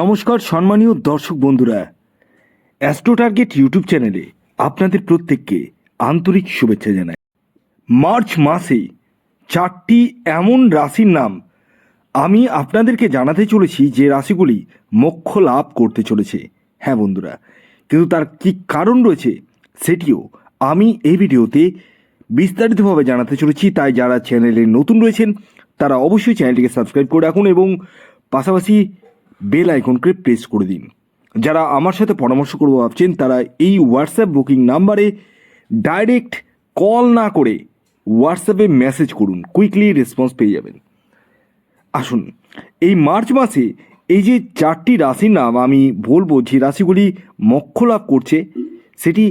নমস্কার সম্মানীয় দর্শক বন্ধুরা অ্যাস্ট্রো টার্গেট ইউটিউব চ্যানেলে আপনাদের প্রত্যেককে আন্তরিক শুভেচ্ছা জানাই। মার্চ মাসে চারটি এমন রাশির নাম আমি আপনাদেরকে জানাতে চলেছি যে রাশিগুলি মোক্ষ লাভ করতে চলেছে। হ্যাঁ বন্ধুরা, কিন্তু তার কি কারণ রয়েছে সেটিও আমি এই ভিডিওতে বিস্তারিতভাবে জানাতে চলেছি। তাই যারা চ্যানেলে নতুন রয়েছেন, তারা অবশ্যই চ্যানেলটিকে সাবস্ক্রাইব করে রাখুন এবং পাশাপাশি বেল আইকনকে প্রেস করে দিন। যারা আমার সাথে পরামর্শ করব ভাবছেন, তারা এই হোয়াটসঅ্যাপ বুকিং নাম্বারে ডাইরেক্ট কল না করে হোয়াটসঅ্যাপে মেসেজ করুন। কুইকলি রেসপন্স পেয়ে যাবেন। আসুন, এই মার্চ মাসে এই যে চারটি রাশির নাম আমি বলব, যে রাশিগুলি মক্ষ লাভ করছে, সেটি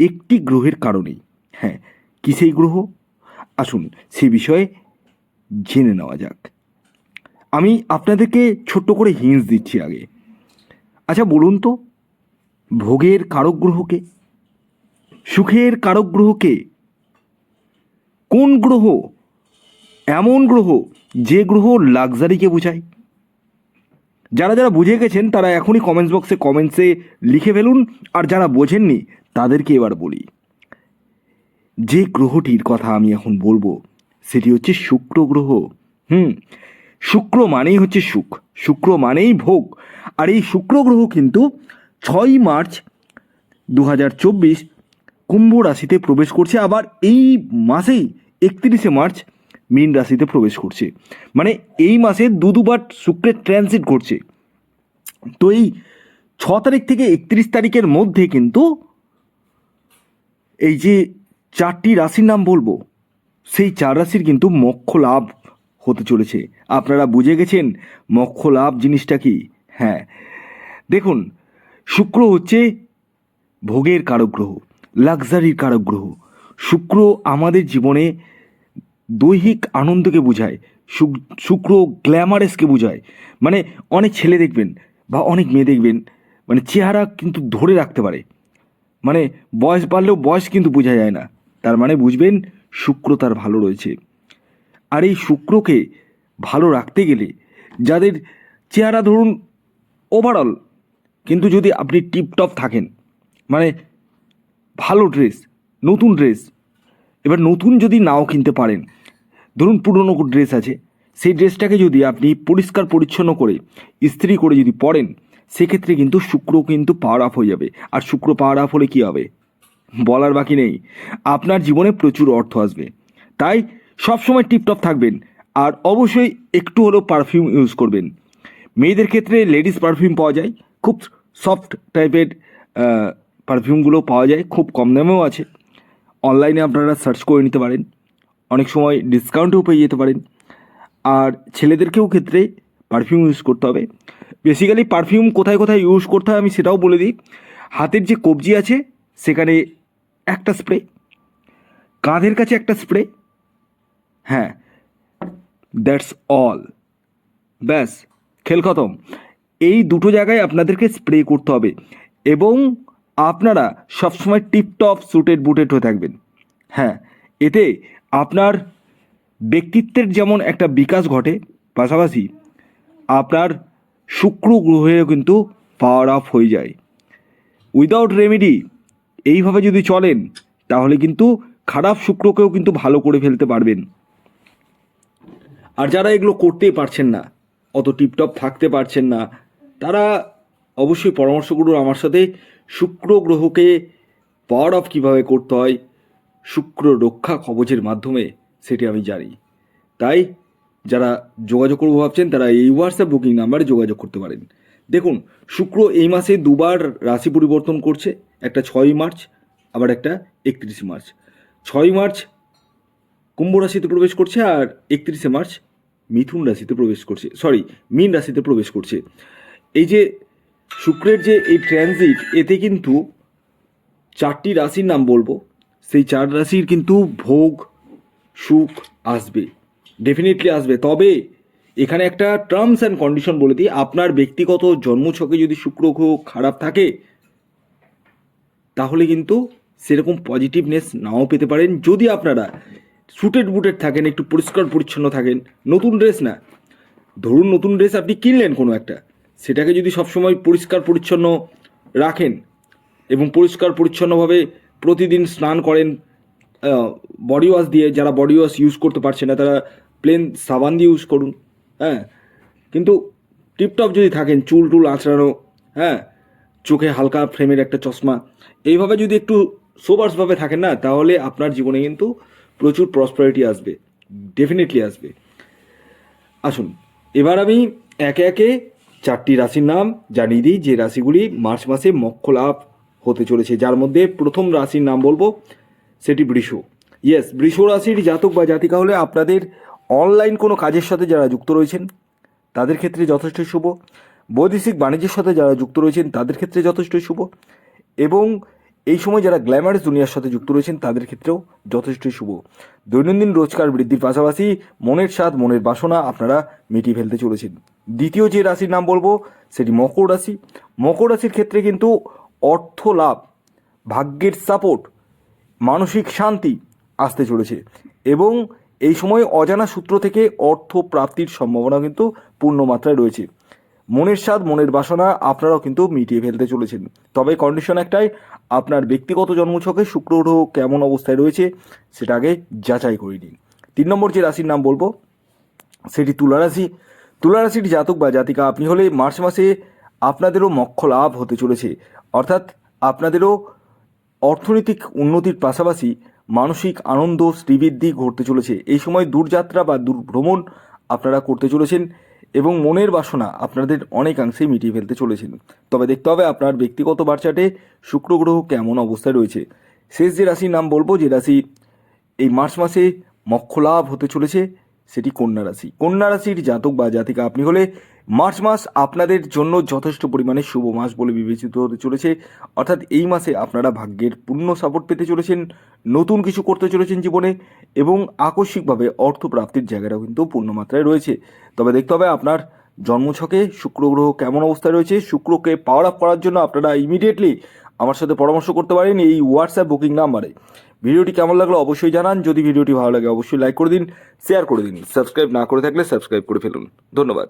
একটি গ্রহের কারণেই। হ্যাঁ কি সেই গ্রহ? আসুন, সে বিষয়ে জেনে নেওয়া যাক। আমি আপনাদেরকে ছোট্ট করে হিন্স দিচ্ছি আগে। আচ্ছা বলুন তো, ভোগের কারক গ্রহকে, সুখের কারক গ্রহকে, কোন গ্রহ, এমন গ্রহ, যে গ্রহ লাক্সারিকে বোঝায়? যারা যারা বুঝে গেছেন, তারা এখনই কমেন্টস বক্সে কমেন্টসে লিখে ফেলুন, আর যারা বোঝেননি, তাদেরকে এবার বলি। যে গ্রহটির কথা আমি এখন বলব, সেটি হচ্ছে শুক্র গ্রহ। হুম শুক্র মানেই হচ্ছে সুখ। শুক্র মানেই ভোগ। আর এই শুক্র গ্রহ কিন্তু ছয়ই মার্চ দু হাজার চব্বিশ কুম্ভ রাশিতে প্রবেশ করছে। আবার এই মাসেই একত্রিশে মার্চ মীন রাশিতে প্রবেশ করছে। মানে এই মাসে দু দুবার শুক্রের ট্রানজিট ঘটছে। তো এই ছ তারিখ থেকে একত্রিশ তারিখের মধ্যে কিন্তু এই যে চারটি রাশির নাম বলব, সেই চার রাশির কিন্তু মক্ষ লাভ হতে চলেছে। আপনারা বুঝে গেছেন মক্ষ লাভ জিনিসটা কি? হ্যাঁ। দেখুন, শুক্র হচ্ছে ভোগের কারক গ্রহ লাক্সারির কারক গ্রহ শুক্র আমাদের জীবনে দৈহিক আনন্দকে বোঝায় শুক্র গ্ল্যামারেসকে বোঝায়। মানে অনেক ছেলে দেখবেন বা অনেক মেয়ে দেখবেন মানে চেহারা কিন্তু ধরে রাখতে পারে। মানে বয়স বাড়লেও বয়স কিন্তু বোঝা যায় না। তার মানে বুঝবেন শুক্র তার ভালো রয়েছে। আর এই শুক্রকে ভালো রাখতে গেলে যাদের চেহারা ধরুন ওভারঅল কিন্তু যদি আপনি টিপটপ থাকেন মানে ভালো ড্রেস নতুন ড্রেস এবার নতুন যদি নাও কিনতে পারেন, ধরুন পুরনো ড্রেস আছে, সেই ড্রেসটাকে যদি আপনি পরিষ্কার পরিচ্ছন্ন করে, ইস্ত্রি করে যদি পরেন, সেক্ষেত্রে কিন্তু শুক্র কিন্তু পাওয়ার আপ হয়ে যাবে। আর শুক্র পাওয়ার আপ হলে কী হবে? বলার বাকি নেই। আপনার জীবনে প্রচুর অর্থ আসবে। তাই সবসময় টিপটপ থাকবেন আর অবশ্যই একটু হলেও পারফিউম ইউজ করবেন। মেয়েদের ক্ষেত্রে লেডিস পারফিউম পাওয়া যায়, খুব সফট টাইপের পারফিউমগুলো পাওয়া যায়, খুব কম দামেও আছে। অনলাইনে আপনারা সার্চ করে নিতে পারেন, অনেক সময় ডিসকাউন্টেও পেয়ে যেতে পারেন। আর ছেলেদেরকেও ক্ষেত্রে পারফিউম ইউজ করতে হবে। বেসিক্যালি পারফিউম কোথায় কোথায় ইউজ করতে হয় আমি সেটাও বলে দিই। হাতের যে কবজি আছে, সেখানে একটা স্প্রে কাঁধের কাছে একটা স্প্রে হ্যাঁ দ্যাটস অল ব্যাস, খেল খতম। এই দুটো জায়গায় আপনাদেরকে স্প্রে করতে হবে এবং আপনারা সবসময় টিপটপ সুটেড বুটেড হয়ে থাকবেন। হ্যাঁ এতে আপনার ব্যক্তিত্বের যেমন একটা বিকাশ ঘটে, পাশাপাশি আপনার শুক্র গ্রহেও কিন্তু পাওয়ার আপ হয়ে যায়। উইদাউট রেমেডি এইভাবে যদি চলেন, তাহলে কিন্তু খারাপ শুক্রকেও কিন্তু ভালো করে ফেলতে পারবেন। আর যারা এগুলো করতেই পারছেন না, অত টিপটপ থাকতে পারছেন না, তারা অবশ্যই পরামর্শ করুন আমার সাথে শুক্র গ্রহকে পাওয়ার অফ কীভাবে করতে হয়, শুক্র রক্ষা কবচের মাধ্যমে সেটি আমি জানি। তাই যারা যোগাযোগ করব ভাবছেন, তারা এই হোয়াটসঅ্যাপ বুকিং নাম্বারে যোগাযোগ করতে পারেন। দেখুন, শুক্র এই মাসে দুবার রাশি পরিবর্তন করছে, একটা ছয়ই মার্চ, আবার একটা একত্রিশে মার্চ। ছয় মার্চ কুম্ভ রাশিতে প্রবেশ করছে আর একত্রিশে মার্চ মিথুন রাশিতে প্রবেশ করছে। সরি মীন রাশিতে প্রবেশ করছে। এই যে শুক্রের যে এই ট্রানজিট এতে কিন্তু চারটি রাশির নাম বলব। সেই চার রাশির কিন্তু ভোগ, সুখ আসবে। ডেফিনেটলি আসবে। তবে এখানে একটা টার্মস অ্যান্ড কন্ডিশন বলে দিই। আপনার ব্যক্তিগত জন্মছকে যদি শুক্র খারাপ থাকে, তাহলে কিন্তু সেরকম পজিটিভনেস নাও পেতে পারেন। যদি আপনারা সুটেড বুটেড থাকেন, একটু পরিষ্কার পরিচ্ছন্ন থাকেন, নতুন ড্রেস না। ধরুন নতুন ড্রেস আপনি কিনলেন কোনো একটা, সেটাকে যদি সবসময় পরিষ্কার পরিচ্ছন্ন রাখেন এবং পরিষ্কার পরিচ্ছন্নভাবে প্রতিদিন স্নান করেন বডি ওয়াশ দিয়ে, যারা বডি ওয়াশ ইউজ করতে পারছে না, তারা প্লেন সাবান দিয়ে ইউজ করুন হ্যাঁ। কিন্তু টিপটপ যদি থাকেন, চুল টুল আঁচড়ানো হ্যাঁ চোখে হালকা ফ্রেমের একটা চশমা, এইভাবে যদি একটু সোবার্সভাবে থাকেন না, তাহলে আপনার জীবনে কিন্তু প্রচুর প্রসপারিটি আসবে ডেফিনেটলি আসবে। আসুন, এবার আমি একে একে চারটি রাশির নাম জানিয়ে দিই। যে রাশিগুলি মার্চ মাসে মক্ষ লাভ হতে চলেছে, যার মধ্যে প্রথম রাশির নাম বলব, সেটি বৃষ। ইয়েস বৃষ রাশির জাতক বা জাতিকা হলে আপনাদের অনলাইন কোনো কাজের সাথে যারা যুক্ত রয়েছেন, তাদের ক্ষেত্রে যথেষ্ট শুভ। বৈদেশিক বাণিজ্যের সাথে যারা যুক্ত রয়েছেন, তাদের ক্ষেত্রে যথেষ্ট শুভ। এবং এই সময় যারা গ্ল্যামারাস দুনিয়ার সাথে যুক্ত রয়েছেন, তাদের ক্ষেত্রেও যথেষ্টই শুভ। দৈনন্দিন রোজগার বৃদ্ধির পাশাপাশি মনের স্বাদ, মনের বাসনা আপনারা মিটিয়ে ফেলতে চলেছেন। দ্বিতীয় যে রাশির নাম বলব, সেটি মকর রাশি। মকর রাশির ক্ষেত্রে কিন্তু অর্থ লাভ, ভাগ্যের সাপোর্ট, মানসিক শান্তি আসতে চলেছে এবং এই সময় অজানা সূত্র থেকে অর্থ প্রাপ্তির সম্ভাবনা কিন্তু পূর্ণ মাত্রায় রয়েছে। মনের স্বাদ, মনের বাসনা আপনারাও কিন্তু মিটিয়ে ফেলতে চলেছেন। তবে কন্ডিশন একটাই, আপনার ব্যক্তিগত জন্মছকে শুক্র গ্রহ কেমন অবস্থায় রয়েছে সেটা আগে যাচাই করে নিন। তিন নম্বর যে রাশির নাম বলব, সেটি তুলা রাশি। তুলা রাশির জাতক বা জাতিকা, আপনি হলে মার্চ মাসে আপনাদেরও মক্ষ লাভ হতে চলেছে। অর্থাৎ আপনাদেরও অর্থনৈতিক উন্নতির পাশাপাশি মানসিক আনন্দ শ্রীবৃদ্ধি ঘটতে চলেছে। এই সময় দূরযাত্রা বা দূর ভ্রমণ আপনারা করতে চলেছেন। এবং মনের বাসনা আপনাদের অনেকাংশেই মিটিয়ে ফেলতে চলেছেন। তবে দেখতে হবে আপনার ব্যক্তিগত বার্চাটে শুক্র গ্রহ কেমন অবস্থায় রয়েছে। শেষ যে রাশির নাম বলব, যে রাশি এই মার্চ মাসে মক্ষ লাভ হতে চলেছে, সেটি কন্যা রাশি। কন্যা রাশির জাতক বা জাতিকা আপনি হলে মার্চ মাস আপনাদের জন্য যথেষ্ট পরিমাণে শুভ মাস বলে বিবেচিত হতে চলেছে। অর্থাৎ এই মাসে আপনারা ভাগ্যের পূর্ণ সাপোর্ট পেতে চলেছেন। নতুন কিছু করতে চলেছেন জীবনে এবং আকস্মিকভাবে অর্থ প্রাপ্তির জায়গাটাও কিন্তু পূর্ণমাত্রায় রয়েছে। তবে দেখতে হবে আপনার জন্মছকে শুক্র গ্রহ কেমন অবস্থায় রয়েছে, শুক্রকে পাওয়ার আপ করার জন্য আপনারা ইমিডিয়েটলি আমার সাথে পরামর্শ করতে পারেন এই হোয়াটসঅ্যাপ বুকিং নাম্বারে ভিডিওটি কেমন লাগল অবশ্যই জানান, যদি ভিডিওটি ভালো লাগে অবশ্যই লাইক করে দিন শেয়ার করে দিন। সাবস্ক্রাইব না করে থাকলে সাবস্ক্রাইব করে ফেলুন। ধন্যবাদ।